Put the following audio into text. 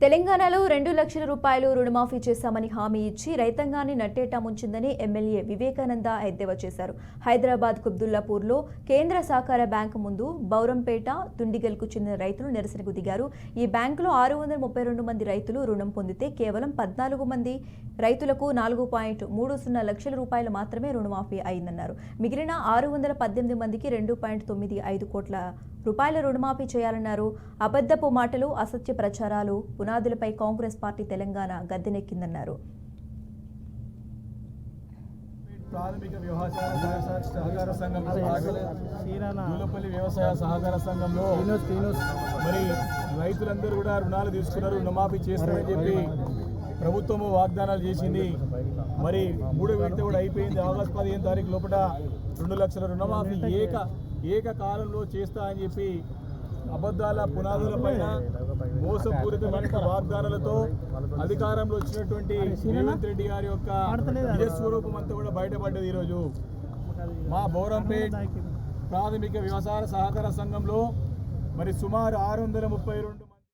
తెలంగాణలో రెండు లక్షల రూపాయలు రుణమాఫీ చేశామని హామీ ఇచ్చి రైతాంగాన్ని నట్టేటా ముంచిందని ఎమ్మెల్యే వివేకానంద ఎద్దేవా చేశారు. హైదరాబాద్ కుబ్దుల్లాపూర్లో కేంద్ర సహకార బ్యాంకు ముందు బౌరంపేట తుండిగల్కు చెందిన రైతులు నిరసనకు దిగారు. ఈ బ్యాంకులో ఆరు వందల ముప్పై రెండు మంది రైతులు రుణం పొందితే కేవలం పద్నాలుగు మంది రైతులకు నాలుగు పాయింట్ మూడు సున్నా లక్షల రూపాయలు మాత్రమే రుణమాఫీ అయిందన్నారు. మిగిలిన ఆరు వందల పద్దెనిమిది మందికి రెండు పాయింట్ తొమ్మిది ఐదు కోట్ల రూపాయల రుణమాఫీ చేయాలన్నారు. అబద్ధపు మాటలు అసత్య ప్రచారాలు పునాదులపై కాంగ్రెస్ పార్టీ తెలంగాణ గద్దెనెక్కిందన్నారు. ప్రాథమిక వ్యవసాయ సహకార సంఘంలో వ్యవసాయ సహకార సంఘంలో మరి రైతులందరూ కూడా రుణాలు తీసుకున్నారు రుణమాఫీ చేస్తారని చెప్పి ప్రభుత్వము వాగ్దానాలు చేసింది. మరి మూడో విడత కూడా అయిపోయింది. ఆగస్టు పదిహేను తారీఖు లోపల రెండు లక్షల రుణమాఫీ ఏక ఏకకాలంలో చేస్తా అని చెప్పి అబద్ధాల పునాదుల పైన మోసపూరితమైన వాగ్దానాలతో అధికారంలో వచ్చినటువంటి రేవంత్ రెడ్డి గారి యొక్క నిజ స్వరూపం అంతా కూడా బయటపడ్డది ఈరోజు. మా బౌరంపేట్ ప్రాథమిక వ్యవసాయ సహకార సంఘంలో మరి సుమారు ఆరు వందల ముప్పై రెండు